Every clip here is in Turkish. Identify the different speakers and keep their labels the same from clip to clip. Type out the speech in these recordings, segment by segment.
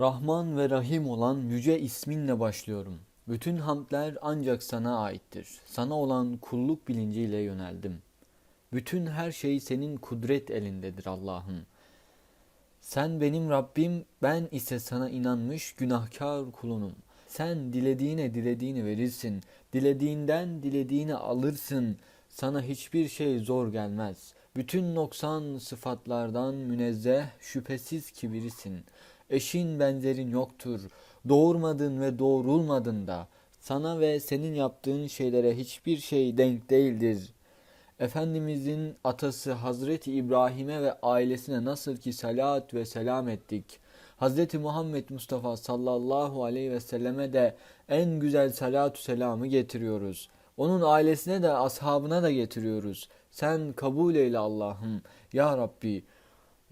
Speaker 1: Rahman ve Rahim olan yüce isminle başlıyorum. Bütün hamdler ancak sana aittir. Sana olan kulluk bilinciyle yöneldim. Bütün her şey senin kudret elindedir Allah'ım. Sen benim Rabbim, ben ise sana inanmış günahkar kulunum. Sen dilediğine dilediğini verirsin. Dilediğinden dilediğini alırsın. Sana hiçbir şey zor gelmez. Bütün noksan sıfatlardan münezzeh, şüphesiz ki birisin. Eşin benzerin yoktur. Doğurmadın ve doğrulmadın da. Sana ve senin yaptığın şeylere hiçbir şey denk değildir. Efendimizin atası Hazreti İbrahim'e ve ailesine nasıl ki salat ve selam ettik. Hazreti Muhammed Mustafa sallallahu aleyhi ve selleme de en güzel salatu selamı getiriyoruz. Onun ailesine de ashabına da getiriyoruz. Sen kabul eyle Allah'ım. Ya Rabbi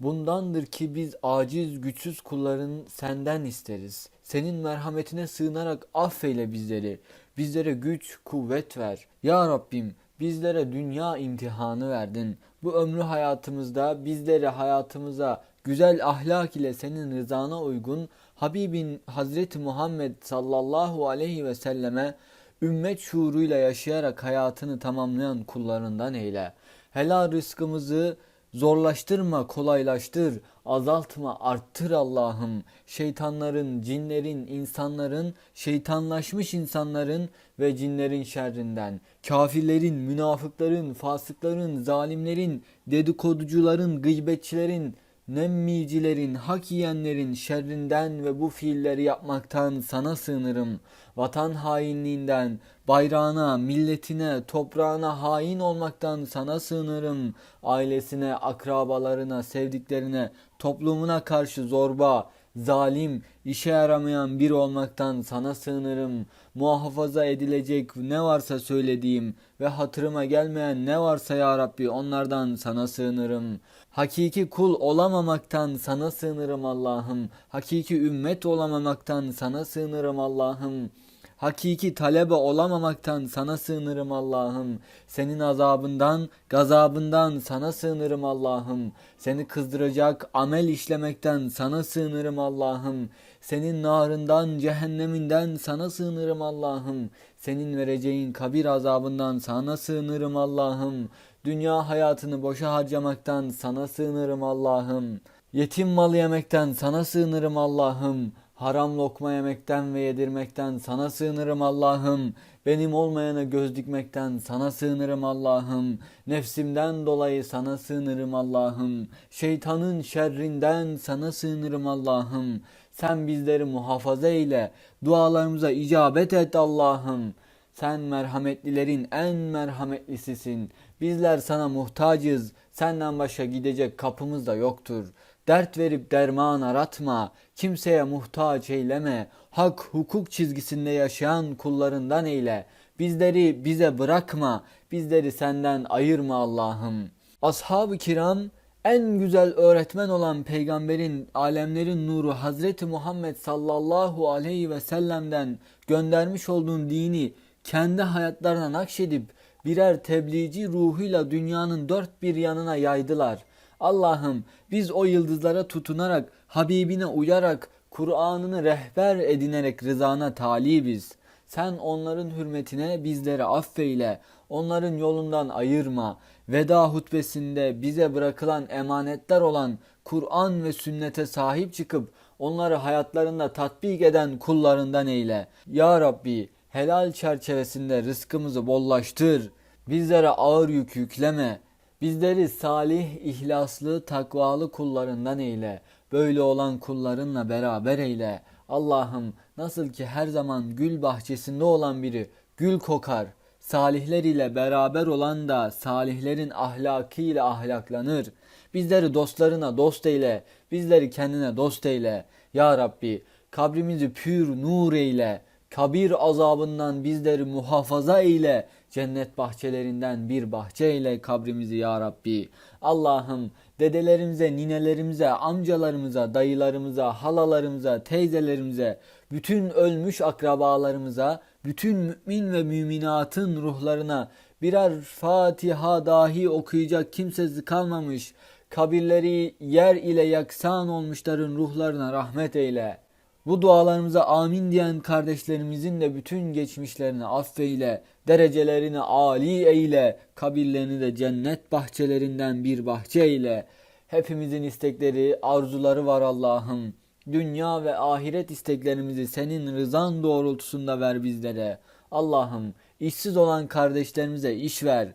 Speaker 1: bundandır ki biz aciz güçsüz kulların senden isteriz. Senin merhametine sığınarak affeyle bizleri. Bizlere güç, kuvvet ver. Ya Rabbim bizlere dünya imtihanı verdin. Bu ömrü hayatımızda bizleri hayatımıza güzel ahlak ile senin rızana uygun Habibin Hazreti Muhammed sallallahu aleyhi ve selleme ümmet şuuruyla yaşayarak hayatını tamamlayan kullarından eyle. Helal rızkımızı zorlaştırma, kolaylaştır, azaltma, arttır Allah'ım. Şeytanların, cinlerin, insanların, şeytanlaşmış insanların ve cinlerin şerrinden, kafirlerin, münafıkların, fasıkların, zalimlerin, dedikoducuların, gıybetçilerin, nemmicilerin, hak yiyenlerin şerrinden ve bu fiilleri yapmaktan sana sığınırım. Vatan hainliğinden, bayrağına, milletine, toprağına hain olmaktan sana sığınırım. Ailesine, akrabalarına, sevdiklerine, toplumuna karşı zorba, zalim, işe yaramayan bir olmaktan sana sığınırım. Muhafaza edilecek ne varsa söylediğim ve hatırıma gelmeyen ne varsa ya Rabbi onlardan sana sığınırım. Hakiki kul olamamaktan sana sığınırım Allah'ım. Hakiki ümmet olamamaktan sana sığınırım Allah'ım. Hakiki talebe olamamaktan sana sığınırım Allah'ım. Senin azabından, gazabından sana sığınırım Allah'ım. Seni kızdıracak amel işlemekten sana sığınırım Allah'ım. Senin narından, cehenneminden sana sığınırım Allah'ım. Senin vereceğin kabir azabından sana sığınırım Allah'ım. Dünya hayatını boşa harcamaktan sana sığınırım Allah'ım. Yetim malı yemekten sana sığınırım Allah'ım. Haram lokma yemekten ve yedirmekten sana sığınırım Allah'ım. Benim olmayana göz dikmekten sana sığınırım Allah'ım. Nefsimden dolayı sana sığınırım Allah'ım. Şeytanın şerrinden sana sığınırım Allah'ım. Sen bizleri muhafaza eyle. Dualarımıza icabet et Allah'ım. Sen merhametlilerin en merhametlisisin. Bizler sana muhtacız. Senden başka gidecek kapımız da yoktur. Dert verip derman aratma. Kimseye muhtaç eyleme. Hak hukuk çizgisinde yaşayan kullarından eyle. Bizleri bize bırakma. Bizleri senden ayırma Allah'ım. Ashab-ı kiram en güzel öğretmen olan peygamberin alemlerin nuru Hazreti Muhammed sallallahu aleyhi ve sellem'den göndermiş olduğun dini kendi hayatlarına nakşedip birer tebliğci ruhuyla dünyanın dört bir yanına yaydılar. Allah'ım biz o yıldızlara tutunarak, Habibine uyarak, Kur'an'ını rehber edinerek rızana talibiz. Sen onların hürmetine bizleri affeyle, onların yolundan ayırma. Veda hutbesinde bize bırakılan emanetler olan Kur'an ve sünnete sahip çıkıp onları hayatlarında tatbik eden kullarından eyle. Ya Rabbi helal çerçevesinde rızkımızı bollaştır. Bizlere ağır yük yükleme. Bizleri salih, ihlaslı, takvalı kullarından eyle. Böyle olan kullarınla beraber eyle. Allah'ım nasıl ki her zaman gül bahçesinde olan biri gül kokar. Salihler ile beraber olan da salihlerin ahlakıyla ahlaklanır. Bizleri dostlarına dost eyle. Bizleri kendine dost eyle. Ya Rabbi kabrimizi pür nur eyle. Kabir azabından bizleri muhafaza eyle. Cennet bahçelerinden bir bahçe eyle kabrimizi ya Rabbi. Allah'ım dedelerimize, ninelerimize, amcalarımıza, dayılarımıza, halalarımıza, teyzelerimize, bütün ölmüş akrabalarımıza, bütün mümin ve müminatın ruhlarına birer Fatiha dahi okuyacak kimsesi kalmamış. Kabirleri yer ile yaksan olmuşların ruhlarına rahmet eyle. Bu dualarımıza amin diyen kardeşlerimizin de bütün geçmişlerini affeyle, derecelerini âli eyle, kabirlerini de cennet bahçelerinden bir bahçe eyle. Hepimizin istekleri, arzuları var Allah'ım. Dünya ve ahiret isteklerimizi senin rızan doğrultusunda ver bizlere. Allah'ım işsiz olan kardeşlerimize iş ver.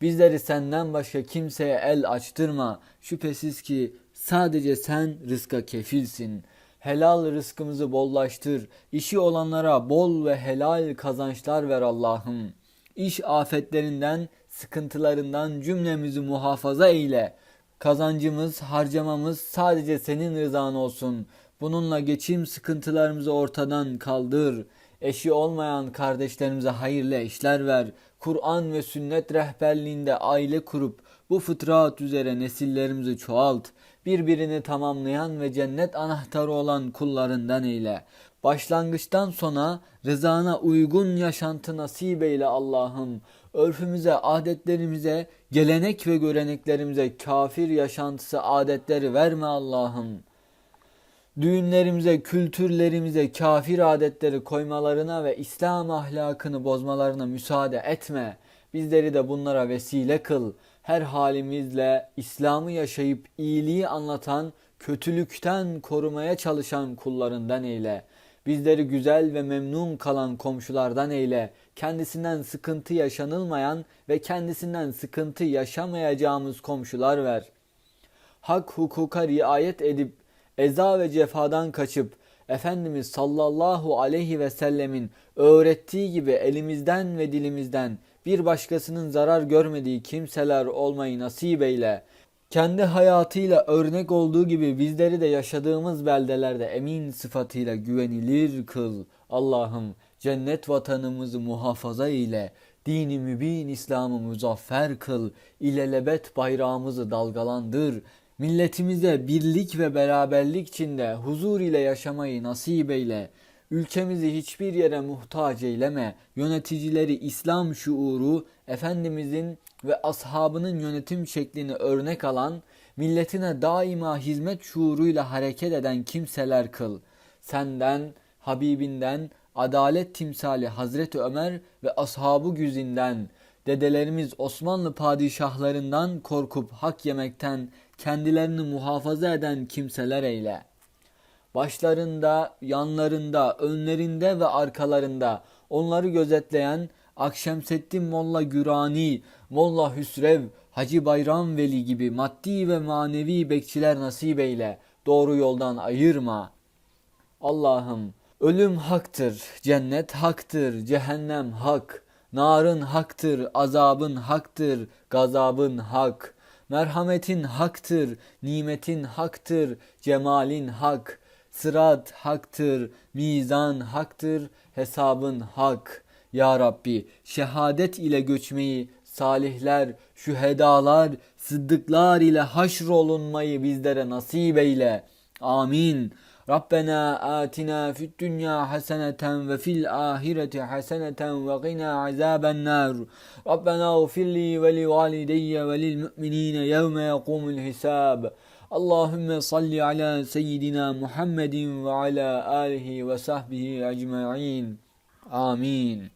Speaker 1: Bizleri senden başka kimseye el açtırma. Şüphesiz ki sadece sen rızka kefilsin. Helal rızkımızı bollaştır. İşi olanlara bol ve helal kazançlar ver Allah'ım. İş afetlerinden, sıkıntılarından cümlemizi muhafaza eyle. Kazancımız, harcamamız sadece senin rızan olsun. Bununla geçim sıkıntılarımızı ortadan kaldır. Eşi olmayan kardeşlerimize hayırlı eşler ver. Kur'an ve sünnet rehberliğinde aile kurup bu fıtrat üzere nesillerimizi çoğalt. Birbirini tamamlayan ve cennet anahtarı olan kullarından eyle. Başlangıçtan sona rızana uygun yaşantı nasip eyle Allah'ım. Örfümüze, adetlerimize, gelenek ve göreneklerimize kafir yaşantısı adetleri verme Allah'ım. Düğünlerimize, kültürlerimize kafir adetleri koymalarına ve İslam ahlakını bozmalarına müsaade etme. Bizleri de bunlara vesile kıl. Her halimizle İslam'ı yaşayıp iyiliği anlatan, kötülükten korumaya çalışan kullarından eyle. Bizleri güzel ve memnun kalan komşulardan eyle. Kendisinden sıkıntı yaşanılmayan ve kendisinden sıkıntı yaşamayacağımız komşular ver. Hak hukuka riayet edip eza ve cefadan kaçıp Efendimiz sallallahu aleyhi ve sellemin öğrettiği gibi elimizden ve dilimizden bir başkasının zarar görmediği kimseler olmayı nasip eyle. Kendi hayatıyla örnek olduğu gibi bizleri de yaşadığımız beldelerde emin sıfatıyla güvenilir kıl. Allah'ım cennet vatanımızı muhafaza ile, dini mübin İslam'ı muzaffer kıl, ilelebet bayrağımızı dalgalandır, milletimize birlik ve beraberlik içinde huzur ile yaşamayı nasip eyle. Ülkemizi hiçbir yere muhtaç eyleme. Yöneticileri İslam şuuru, Efendimizin ve ashabının yönetim şeklini örnek alan, milletine daima hizmet şuuruyla hareket eden kimseler kıl. Senden, Habibinden, adalet timsali Hazreti Ömer ve ashabı güzinden, dedelerimiz Osmanlı padişahlarından korkup hak yemekten kendilerini muhafaza eden kimseler eyle. Başlarında, yanlarında, önlerinde ve arkalarında onları gözetleyen Akşemseddin Molla Gürani, Molla Hüsrev, Hacı Bayram Veli gibi maddi ve manevi bekçiler nasip eyle. Doğru yoldan ayırma. Allah'ım ölüm haktır, cennet haktır, cehennem hak. Narın haktır, azabın haktır, gazabın hak. Merhametin haktır, nimetin haktır, cemalin hak. Sırat haktır, mizan haktır, hesabın hak. Ya Rabbi şehadet ile göçmeyi, salihler, şühedalar, sıddıklar ile haşrolunmayı bizlere nasip eyle. Amin. Rabbena atina fid dünya haseneten ve fil ahireti haseneten ve qina azaben nar. Rabbena ufirli ve li valideyye ve lil müminine yevme yekumul hisab. Allahümme salli ala seyyidina Muhammedin ve ala alihi ve sahbihi ecma'in. Amin.